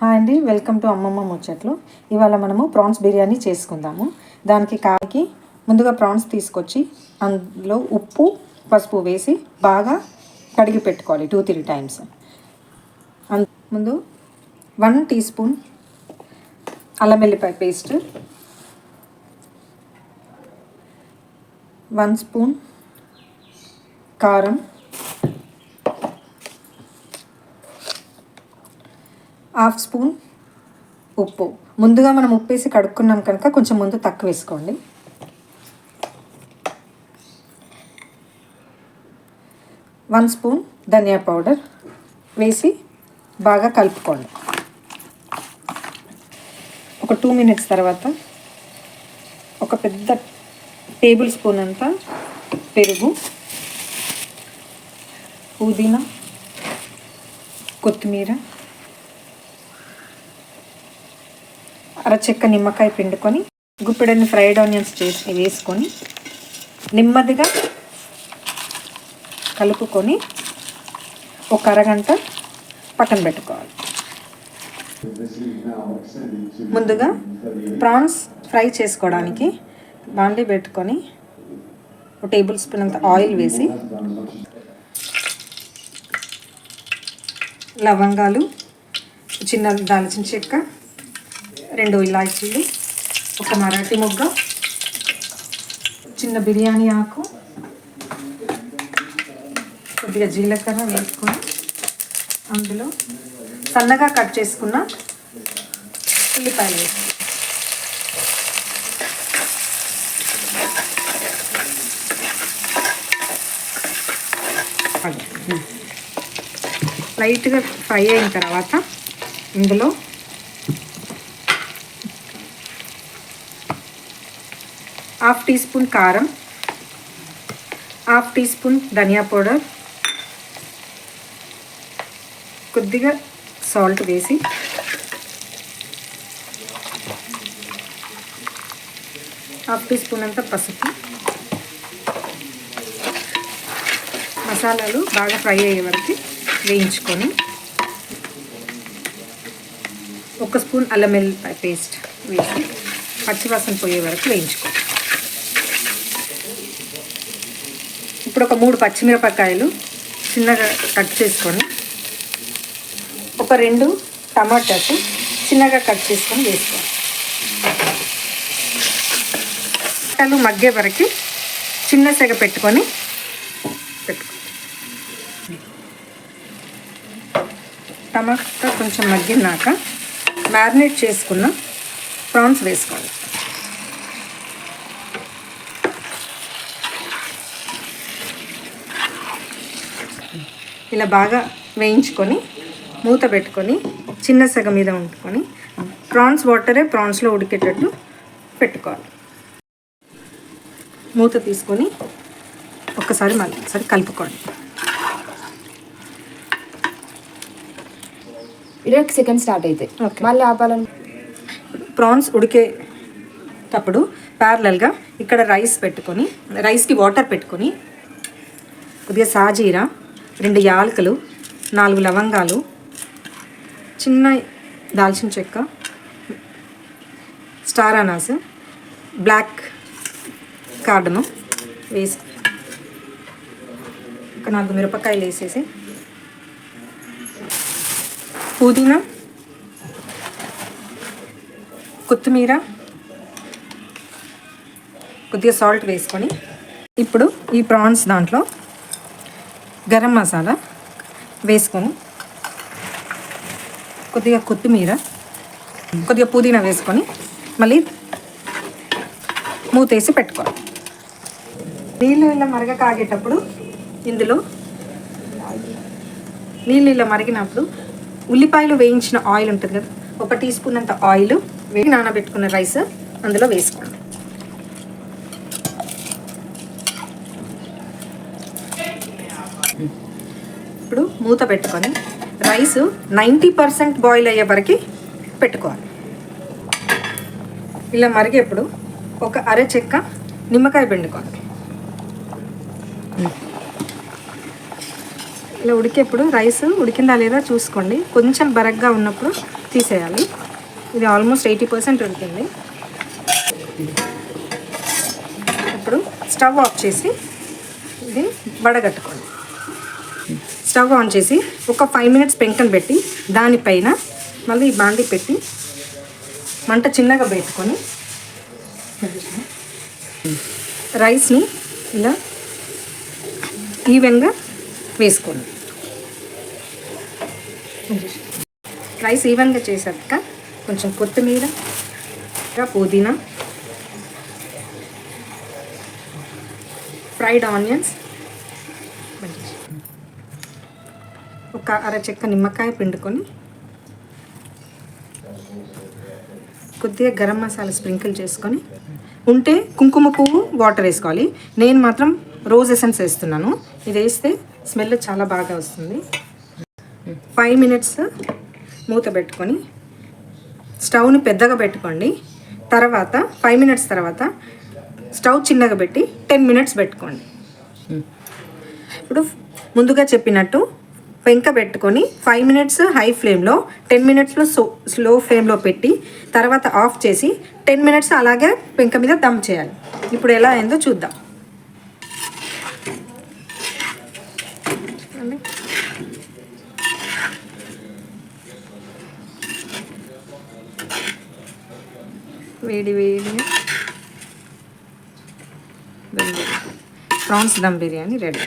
Hi అండి welcome to అమ్మమ్మ ముచ్చట్లు. ఇవాళ మనము ప్రాన్స్ బిర్యానీ చేసుకుందాము. దానికి కాకి ముందుగా ప్రాన్స్ తీసుకొచ్చి అందులో ఉప్పు పసుపు వేసి బాగా కడిగి పెట్టుకోవాలి టూ త్రీ టైమ్స్ అన్ ముందు వన్ టీ స్పూన్ అల్లం వెల్లిపాయ పేస్ట్ వన్ స్పూన్ కారం. హాఫ్ స్పూన్ ఉప్పు. ముందుగా మనం ఉప్పు వేసి కడుక్కున్నాం కనుక కొంచెం ముందు తక్కువ వేసుకోండి. వన్ స్పూన్ ధనియా పౌడర్ వేసి బాగా కలుపుకోండి. ఒక టూ మినిట్స్ తర్వాత ఒక పెద్ద టేబుల్ స్పూన్ అంతా పెరుగు పుదీనా కొత్తిమీర అరచెక్క నిమ్మకాయ పిండుకొని గుప్పెడన్ని ఫ్రైడ్ ఆనియన్స్ చేసి వేసుకొని నెమ్మదిగా కలుపుకొని ఒక అరగంట పక్కన పెట్టుకోవాలి. ముందుగా ప్రాన్స్ ఫ్రై చేసుకోవడానికి బాండీ పెట్టుకొని ఒక టేబుల్ స్పూన్ అంత ఆయిల్ వేసి లవంగాలు చిన్న దాల్చిన చెక్క రెండు ఇలాచీలు ఒక మరాఠీ మొగ్గ చిన్న బిర్యానీ ఆకు కొద్దిగా జీలకర్ర వేసుకొని అందులో సన్నగా కట్ చేసుకున్న ఉల్లిపాయలు వేసి లైట్గా ఫ్రై అయిన తర్వాత ఇందులో హాఫ్ టీ స్పూన్ కారం హాఫ్ టీ స్పూన్ ధనియా పౌడర్ కొద్దిగా సాల్ట్ వేసి హాఫ్ టీ స్పూన్ అంతా పసుపు. మసాలాలు బాగా ఫ్రై అయ్యే వరకు వేయించుకొని ఒక స్పూన్ అల్లం వెల్లిపాయ పేస్ట్ వేసి పచ్చివాసన పోయే వరకు వేయించుకోండి ఇప్పుడు ఒక మూడు పచ్చిమిరపకాయలు చిన్నగా కట్ చేసుకొని ఒక రెండు టమాటాస్ చిన్నగా కట్ చేసుకొని వేసుకోవాలి. టమాటాలు మగ్గే వరకు చిన్న సెగ పెట్టుకొని పెట్టుకో టమాటా కొంచెం మగ్గినాక మ్యారినేట్ చేసుకున్న ప్రాన్స్ వేసుకోవాలి. ఇలా బాగా వేయించుకొని మూత పెట్టుకొని చిన్న సగ మీద ఉంచుకొని ప్రాన్స్ వాటరే ప్రాన్స్లో ఉడికేటట్టు పెట్టుకోవాలి. మూత తీసుకొని ఒక్కసారి మళ్ళీ ఒకసారి కలుపుకోండి. ఇరవై సెకండ్ స్టార్ట్ అయితే. మళ్ళీ ఆపాలని. ప్రాన్స్ ఉడికేటప్పుడు ప్యారలల్గా ఇక్కడ రైస్ పెట్టుకొని రైస్కి వాటర్ పెట్టుకొని కొద్దిగా సాజీరా రెండు యాలకులు నాలుగు లవంగాలు చిన్న దాల్చిన చెక్క స్టార్ అనాస్ బ్లాక్ కార్డము వేసి ఒక నాలుగు మిరపకాయలు వేసేసి పుదీనా కొత్తిమీర కొద్దిగా సాల్ట్ వేసుకొని ఇప్పుడు ఈ ప్రాన్స్ దాంట్లో గరం మసాలా వేసుకొని కొద్దిగా కొత్తిమీర కొద్దిగా పుదీనా వేసుకొని మళ్ళీ మూతేసి పెట్టుకోవాలి. నీళ్ళు ఇలా మరగ కాగేటప్పుడు ఇందులో నీళ్ళు ఇలా మరిగినప్పుడు ఉల్లిపాయలు వేయించిన ఆయిల్ ఉంటుంది కదా ఒక టీ స్పూన్ అంత ఆయిల్ వేగి నానబెట్టుకున్న రైస్ అందులో వేసుకోండి ఇప్పుడు మూత పెట్టుకొని రైస్ నైంటీ పర్సెంట్ బాయిల్ అయ్యే వరకు పెట్టుకోవాలి. ఇలా మరిగేప్పుడు ఒక అర చెక్క నిమ్మకాయ పిండుకోండి ఇలా ఉడికేప్పుడు రైస్ ఉడికిందా లేదా చూసుకోండి. కొంచెం బరగ్గా ఉన్నప్పుడు తీసేయాలి. ఇది ఆల్మోస్ట్ ఎయిటీ పర్సెంట్ ఉడికింది. ఇప్పుడు స్టవ్ ఆఫ్ చేసి ఇది వడగట్టుకోండి స్టవ్ ఆన్ చేసి ఒక ఫైవ్ మినిట్స్ పెంకను పెట్టి దానిపైన మళ్ళీ ఈ బాండి పెట్టి మంట చిన్నగా పెట్టుకొని రైస్ని ఇలా ఈవెన్గా వేసుకోండి. రైస్ ఈవెన్గా చేసాక కొంచెం కొత్తిమీర ఇంకా పుదీనా ఫ్రైడ్ ఆనియన్స్ ఒక అర చెక్క నిమ్మకాయ పిండుకొని కొద్దిగా గరం మసాలా స్ప్రింకిల్ చేసుకొని ఉంటే కుంకుమ పువ్వు వాటర్ వేసుకోవాలి. నేను మాత్రం రోజ్ ఎసెన్స్ వేస్తున్నాను. ఇది వేస్తే స్మెల్ చాలా బాగా వస్తుంది. ఫైవ్ మినిట్స్ మూత పెట్టుకొని స్టవ్ని పెద్దగా పెట్టుకోండి. తర్వాత ఫైవ్ మినిట్స్ తర్వాత స్టవ్ చిన్నగా పెట్టి టెన్ మినిట్స్ పెట్టుకోండి. ఇప్పుడు ముందుగా చెప్పినట్టు పెంక పెట్టుకొని ఫైవ్ మినిట్స్ హై ఫ్లేమ్లో టెన్ మినిట్స్లో సో స్లో ఫ్లేమ్లో పెట్టి తర్వాత ఆఫ్ చేసి టెన్ మినిట్స్ అలాగే పెంక మీద దమ్ చేయాలి. ఇప్పుడు ఎలా అయిందో చూద్దాం. వేడి వేడి ప్రాన్స్ దమ్ బిర్యానీ రెడీ.